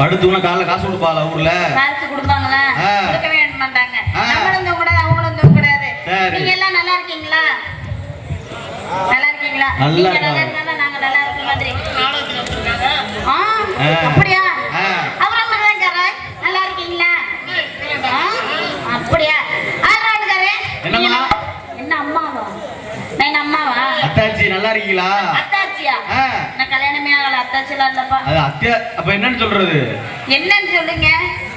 படுத்து தூங்கணும் படுத்துக்கணும் காலைல காசு கொடுப்பாளா ஊர்ல? காசு கொடுப்பாங்களா. கொடுக்க மாட்டாங்க. நம்மளும் அவங்களும் தூங்க கூடாது சரி. நீங்க எல்லாம் நல்லா இருக்கீங்களா? நல்லா இருக்கீங்களா? நல்லா நீங்க நல்லா இருக்காங்க. இருந்தா நாங்க நல்லா இருக்க மாதிரி. அப்படியா? ஆ. அப்புறம் மட்டும் தான் நல்லா இருக்கீங்களா? அப்படியா? ஆறாளுக்காரே என்னம்மா? என்ன அம்மாவா? நான் என்ன அம்மாவா? அத்தாச்சி நல்லா இருக்கீங்களா? அத்தாச்சியா ஆ. நான் கல்யாணமே ஆகல அத்தாச்சிலாம் இல்லப்பா. அது அத்தியா அப்ப என்னன்னு சொல்றது? என்னன்னு சொல்லுங்க.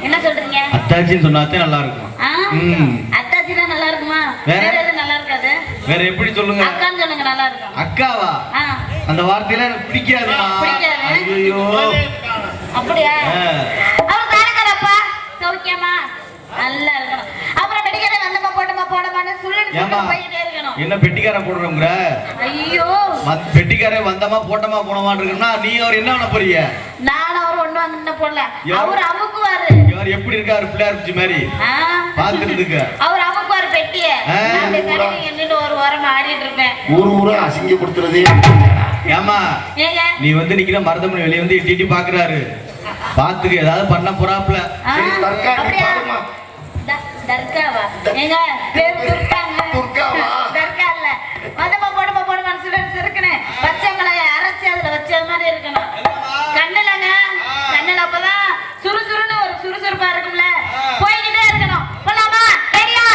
என்ன சொல்றீங்க? அத்தாச்சின்னு சொன்னாத்தே நல்லா இருக்கும். அத்தாச்சி தான் நல்லா இருக்குமா வேற? எதுவும் நல்லா இருக்காது வேற எப்படி சொல்லுங்க? அக்கான்னு சொல்லுங்க நல்லா இருக்கும் அக்காவா அந்த வார்த்தையில எனக்கு பிடிக்காதுமா பிடிக்காது? ஐயோ அப்படியா. அவர் காரக்கலப்பா சௌக்கியமா? நல்லா இருக்கணும். அப்புறம் வெடிக்கடை வந்தமா போட்டமா போடமான்னு இருக்கணும் என்ன பெட்டிக்கார போடுறோங்கிற ஐயோ. மத்- பெட்டிக்காரே வந்தமா போட்டமா போனமான்னு இருக்குன்னா நீ அவர் என்ன பண்ண போறீங்க? நான் அவர் ஒண்ணு வந்து போடல. அவர் அமுக்குவாரு. இவர் எப்படி இருக்காரு பிள்ளையார் பிடிச்ச மாதிரி? ஆ. பாத்துக்கிறதுக்கு அவர் அமுக்குவாரு பெட்டிய. ஆ. நான் அப்படியே கடைக்கு நின்னுட்டு ஒரு வாரம் ஆடிட்டு இருப்பேன். ஊர் ஊரா அசிங்கப்படுத்துறதே? ஏமா நீ வந்து நிக்கிற மருதமணி வெளியே வந்து எட்டி எட்டி பாக்குறாரு. பாத்துக்க ஏதாவது பண்ண போறாப்ல தர்காவா? ஏங்க பேர் துர்காங்க துர்காவா? தர்கா இல்ல மதமா போடுமா போடுமா சுடன்னு இருக்கணும் பச்சை மிளகாய் அரைச்சு அதுல வச்ச மாதிரி இருக்கணும். கண்ணுலங்க கண்ணுல அப்பதான் சுறுசுறுன்னு ஒரு சுறுசுறுப்பா இருக்கும்ல. போய்கிட்டே இருக்கணும். போலாமா? ரெடியா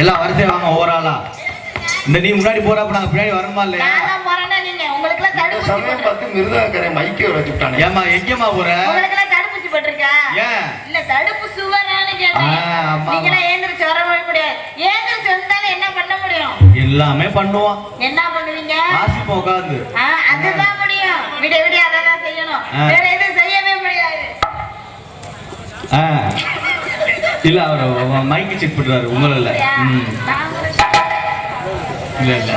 எல்லாம் வரிசை வாங்க ஒவ்வொரு ஆளா இந்த நீ முன்னாடி போறப்ப நாங்க பின்னாடி வரணுமா இல்லையா? நான் தான் போறேன்னா நீங்க உங்களுக்கு எல்லாம் இந்த தடுப்பூசி சமயம் போட்டு- பார்த்து மிருதங்கரை மைக்கே வச்சுட்டானே ஏமா எங்கேம்மா போற? உங்களுக்கு எல்லாம் தடுப்பூசி போட்டிருக்கா? ஏன்? இல்ல தடுப்பு சுவரானு கேட்டேன். நீங்க எல்லாம் ஏந்திரிச்சு வர முடியாது. ஏந்திரிச்சு வந்தாலும் என்ன பண்ண முடியும்? எல்லாமே பண்ணுவோம். என்ன பண்ணுவீங்க? வாசிப்போம் உட்காந்து ஆ, அதுதான் முடியும். விடிய விடிய அதான் செய்யணும். வேற எதுவும் செய்யவே முடியாது. இல்ல அவர் மைக்கு செக் பண்றாரு உங்களை இல்ல. இல்ல இல்ல.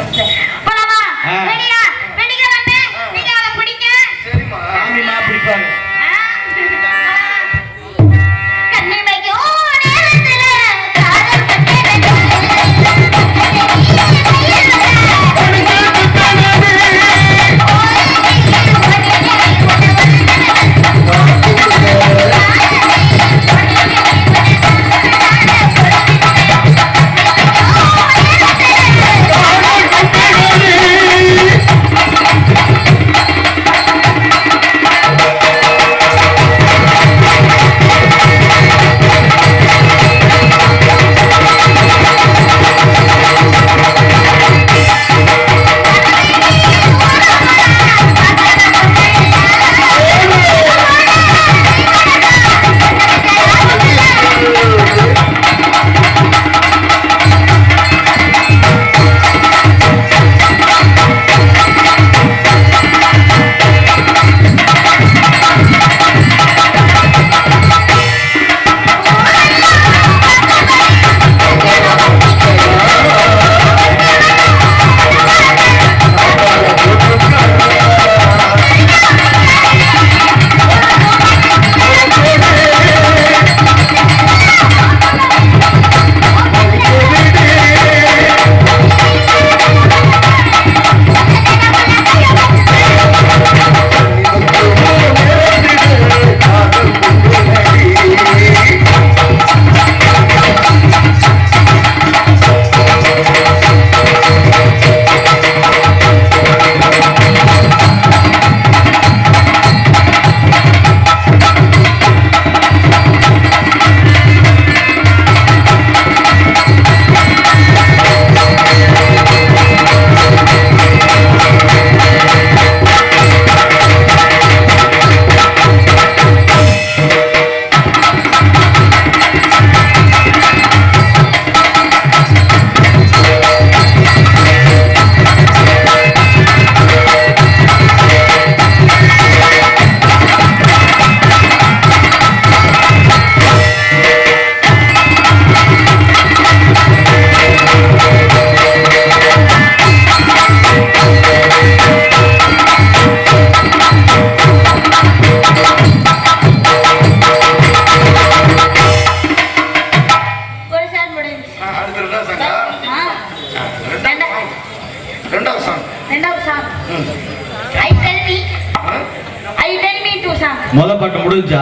முடிஞ்சா.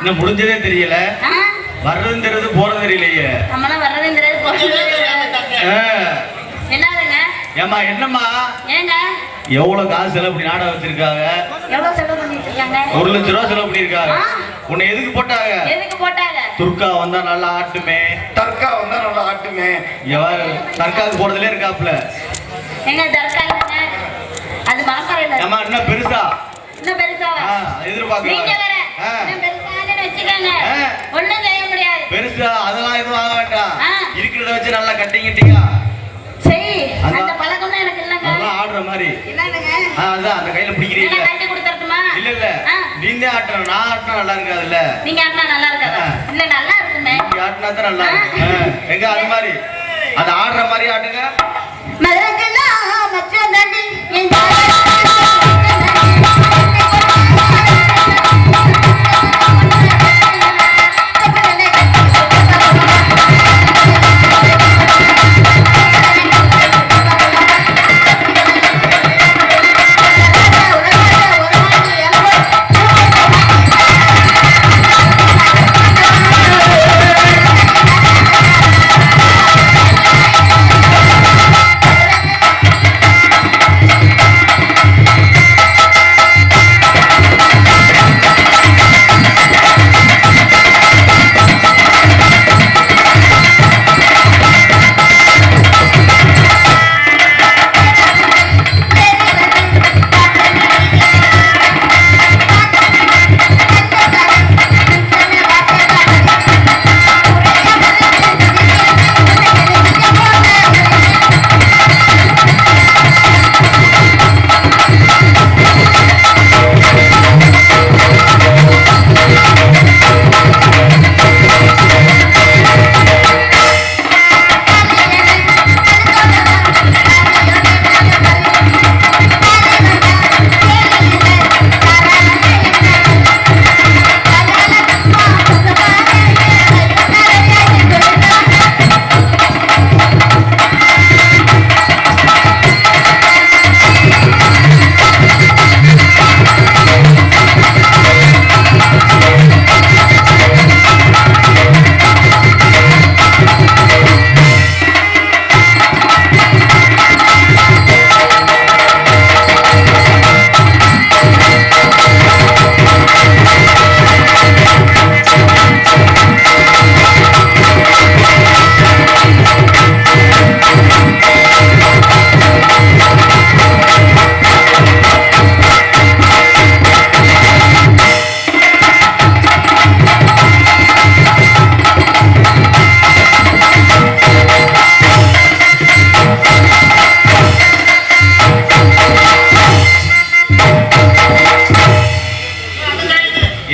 இன்னும் முடிஞ்சதே தெரியல. வர்றதும் தெரியுது போறது தெரியலையே. ஏம்மா என்னம்மா? எவ்வளவு காசு செலவு பண்ணி நாடகம் வச்சிருக்காங்க? எவ்வளவு செலவு பண்ணிட்டு இருக்காங்க ஒரு லட்ச ரூபா செலவு பண்ணிருக்காங்க. உன்னை எதுக்கு போட்டாங்க? துர்கா வந்தா நல்லா ஆட்டுமே. தர்கா வந்தா நல்லா ஆட்டுமே. எவ்வாறு தர்காவுக்கு போறதுல இருக்காப்ல எங்க தர்கா அது மலப்பறையில ஏம்மா இன்னும் பெருசா? இன்னும் பெருசாவா ஆ, நீங்க எதிர்பார்க்கலாம் பெருசா அதெல்லாம் எதுவும் ஆக வேண்டாம். இருக்கிறத வச்சு நல்லா கட்டிங்கிட்டீங்க சரி. அந்த பழக்கம்லாம் எனக்கு இல்லைங்க. அதெல்லாம் ஆடுற மாதிரி. அதான் அந்த கையில பிடிக்கிறீங்க. கட்டி கொடுத்துருட்டுமா இல்ல. நீந்தே ஆட்டணும். நான் ஆட்டினா நல்லா இருக்காதுல்ல. நீங்க ஆட்டினா நல்லா இருக்காதா. இல்ல நல்லா இருக்குமே. நீங்க ஆட்டினா தான் நல்லா. எங்க அது மாதிரி. அது ஆடுற மாதிரி தாண்டி என்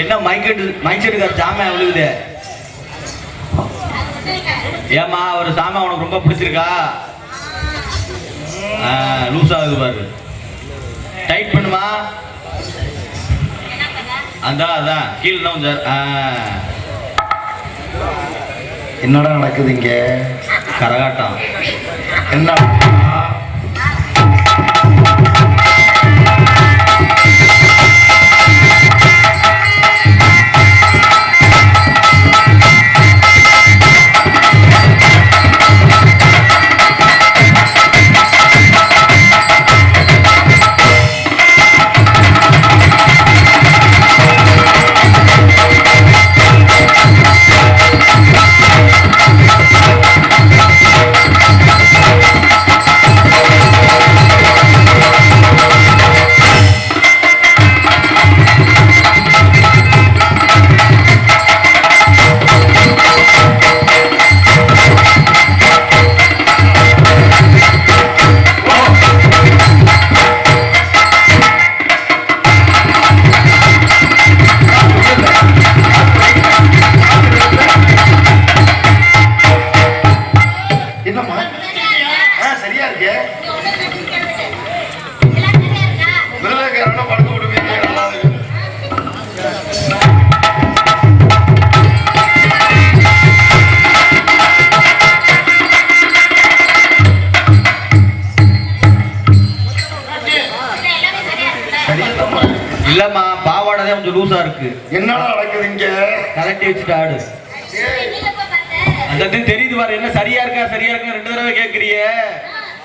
என்ன மைக்கெட்டு மைக்கெட்டுக்கார சாமி விழுகுது ஏம்மா அவர் சாமி உனக்கு ரொம்ப பிடிச்சிருக்கா? லூஸ் ஆகுது பாரு. டைட் பண்ணுமா? அந்த அதான். கீழே தான் சார். என்னடா நடக்குது இங்க? கரகாட்டம். என்ன இல்லம்மா பாவாடை தான் கொஞ்சம் லூசா இருக்கு. என்னடா நடக்குது இங்க? கரெக்டி வச்சுட்டு ஆடு. அந்த தெரியுது பாரு என்ன சரியா இருக்கா சரியா இருக்கா ரெண்டு தடவை கேக்குறிய.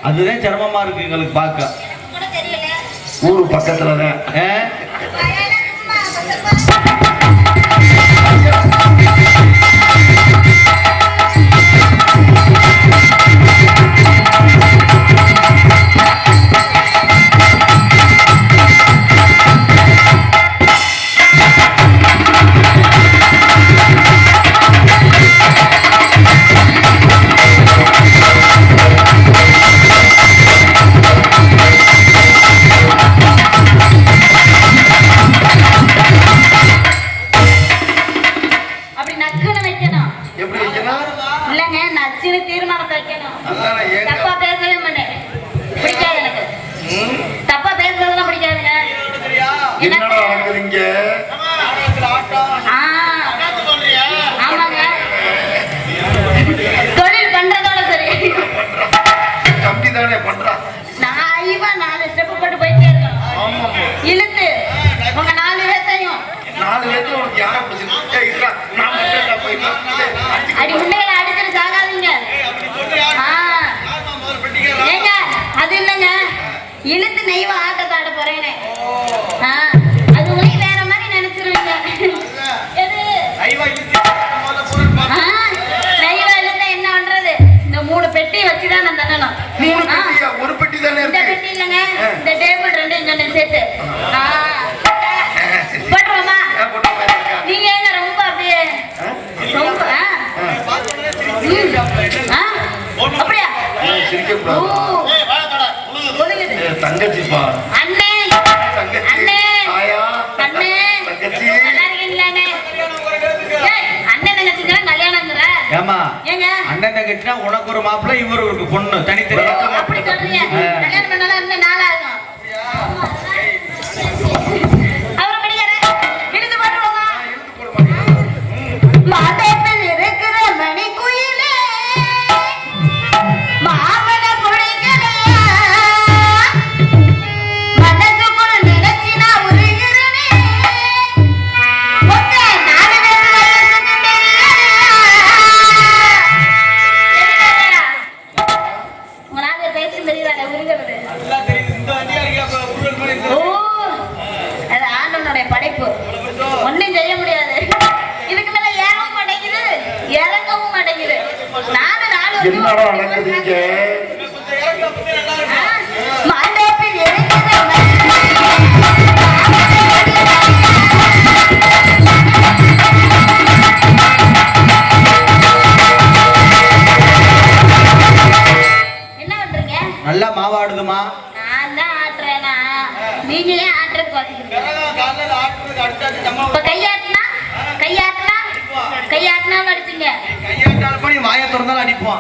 அதுதான் சிரமமா இருக்கு எங்களுக்கு பார்க்க. ஊரு பக்கத்துல தான். மூணு பெட்டியா ஒரு பெட்டி தானே இந்த பெட்டி இல்லைங்க. இந்த டேபிள் ரெண்டு சேர்த்து. கேட்டா உனக்கு ஒரு மாப்பிள்ள இவருக்கு ஒரு பொண்ணு. தனித்தனி என்னடா வளர்க்குறீங்க நல்லா மாவாடுதுமா நான் தான் ஆட்டுறேனா? நீங்க ஏன் ஆட்டுற இப்ப கையாட்டினா? கையாட்டினா? கையாட்டினா அடிச்சீங்க திறந்தாலும் அடிப்போம்.